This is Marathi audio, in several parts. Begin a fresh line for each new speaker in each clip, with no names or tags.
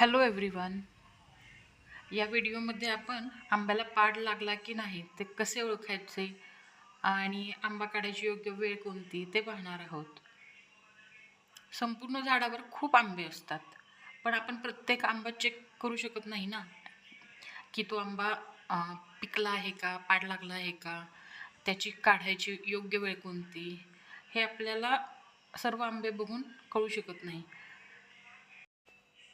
हॅलो एव्हरीवन या व्हिडिओमध्ये आपण आंब्याला पाड लागला की नाही ते कसे ओळखायचे आणि आंबा काढायची योग्य वेळ कोणती ते पाहणार आहोत. संपूर्ण झाडावर खूप आंबे असतात पण आपण प्रत्येक आंबा चेक करू शकत नाही ना? की तो आंबा पिकला आहे का पाड लागला आहे का त्याची काढायची योग्य वेळ कोणती हे आपल्याला सर्व आंबे बघून कळू शकत नाही.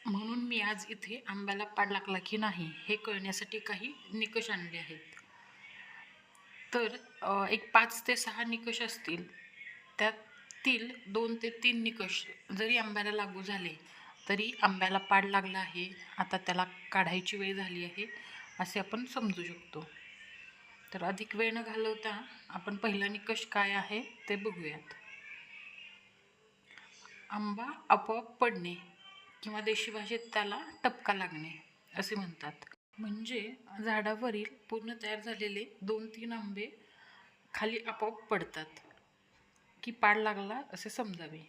म्हणून मी आज इथे आंब्याला पाड लागला की नाही हे कळण्यासाठी काही निकष आणले आहेत. तर एक पाच ते सहा निकष असतील. त्यातील दोन ते तीन निकष जरी आंब्याला लागू झाले तरी आंब्याला पाड लागला आहे. आता त्याला काढायची वेळ झाली आहे असे आपण समजू शकतो. तर अधिक वेळ न घालवता आपण पहिला निकष काय आहे ते बघूयात. आंबा आपोआप पडणे. किंवा देशी भाषेत त्याला टपका लागणे असे म्हणतात. म्हणजे झाडावरील पूर्ण तयार झालेले दोन तीन आंबे खाली आपोआप पडतात की पाड लागला असे समजावे.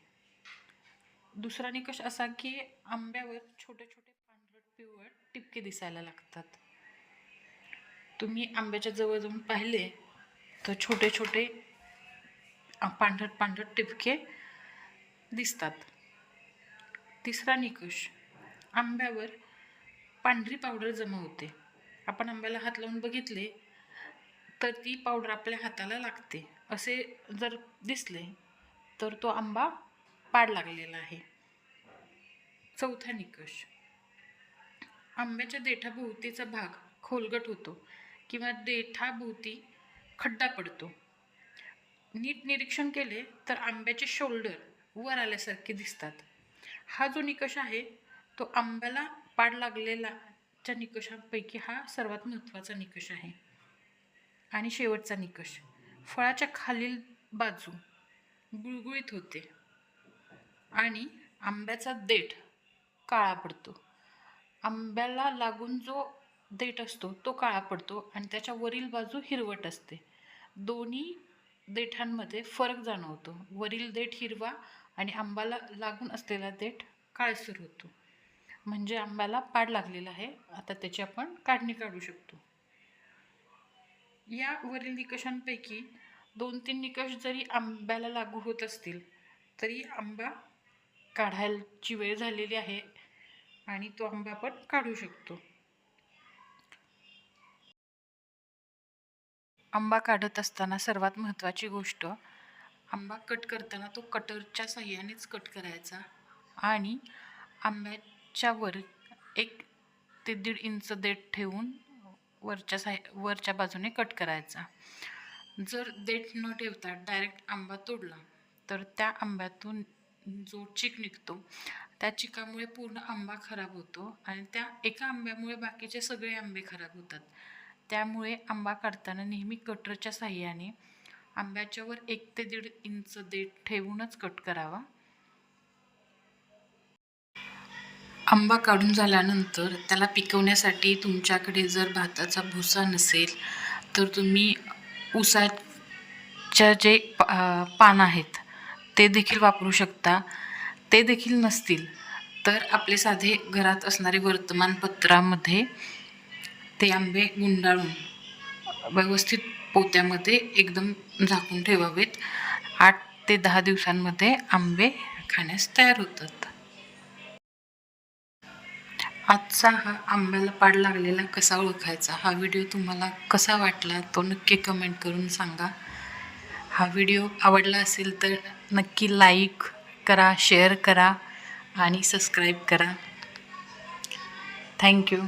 दुसरा निकष असा की आंब्यावर छोटे छोटे पांढरट पिवळ टिपके दिसायला लागतात. तुम्ही आंब्याच्या जवळ जाऊन पाहिले तर छोटे छोटे पांढरट पांढरट टिपके दिसतात. तिसरा निकष. आंब्यावर पांढरी पावडर जमा होते. आपण आंब्याला हात लावून बघितले तर ती पावडर आपल्या हाताला लागते. असे जर दिसले तर तो आंबा पाड लागलेला आहे. चौथा निकष. आंब्याच्या देठाभोवतीचा भाग खोलगट होतो किंवा देठाभोवती खड्डा पडतो. नीट निरीक्षण केले तर आंब्याचे शोल्डर वर आल्यासारखे दिसतात. हा जो निकष आहे तो आंब्याला पाड लागलेला च्या निकषांपैकी हा सर्वात महत्त्वाचा निकष आहे. आणि शेवटचा निकष फळाच्या खालील बाजू गुळगुळीत होते आणि आंब्याचा देठ काळा पडतो. आंब्याला लागून जो देठ असतो तो काळा पडतो आणि त्याच्या वरील बाजू हिरवट असते. दोन्ही देठांमध्ये फरक जाणवतो. वरील देठ हिरवा आणि आंबाला लागून असलेला देठ काळसर होतो. म्हणजे आंब्याला पाड लागलेला आहे. आता त्याची आपण काढणी काढू शकतो. या वरील निकषांपैकी दोन तीन निकष जरी आंब्याला लागू होत असतील तरी आंबा काढायची वेळ झालेली आहे आणि तो आंबा आपण काढू शकतो. आंबा काढत असताना सर्वात महत्त्वाची गोष्ट आंबा कट करताना तो कटरच्या साह्यानेच कट करायचा. आणि आंब्याच्या वर एक ते दीड इंच देठ ठेवून वरच्या साय वरच्या बाजूने कट करायचा. जर देठ न ठेवता डायरेक्ट आंबा तोडला तर त्या आंब्यातून जो चिक निघतो त्या चिकामुळे पूर्ण आंबा खराब होतो आणि त्या एका आंब्यामुळे बाकीचे सगळे आंबे खराब होतात. त्यामुळे आंबा काढताना नेहमी कटरच्या साह्याने आंब्याच्यावर एक ते दीड इंच देठ ठेवूनच कट करावा. आंबा काढून झाल्यानंतर त्याला पिकवण्यासाठी तुमच्याकडे जर भाताचा भुसा नसेल तर तुम्ही ऊसाच्या जे पा पान आहेत ते देखील वापरू शकता. ते देखील नसतील तर आपले साधे घरात असणारे वर्तमानपत्रामध्ये ते आंबे गुंडाळून व्यवस्थित पोत्यामध्ये एकदम झाकून ठेवावेत. आठ ते दहा दिवसांमध्ये आंबे खाण्यास तयार होतात. आजचा हा आंब्याला पाड लागलेला कसा ओळखायचा? हा व्हिडिओ तुम्हाला कसा वाटला तो नक्की कमेंट करून सांगा. हा व्हिडिओ आवडला असेल तर नक्की लाईक करा शेअर करा आणि सबस्क्राईब करा. थँक्यू.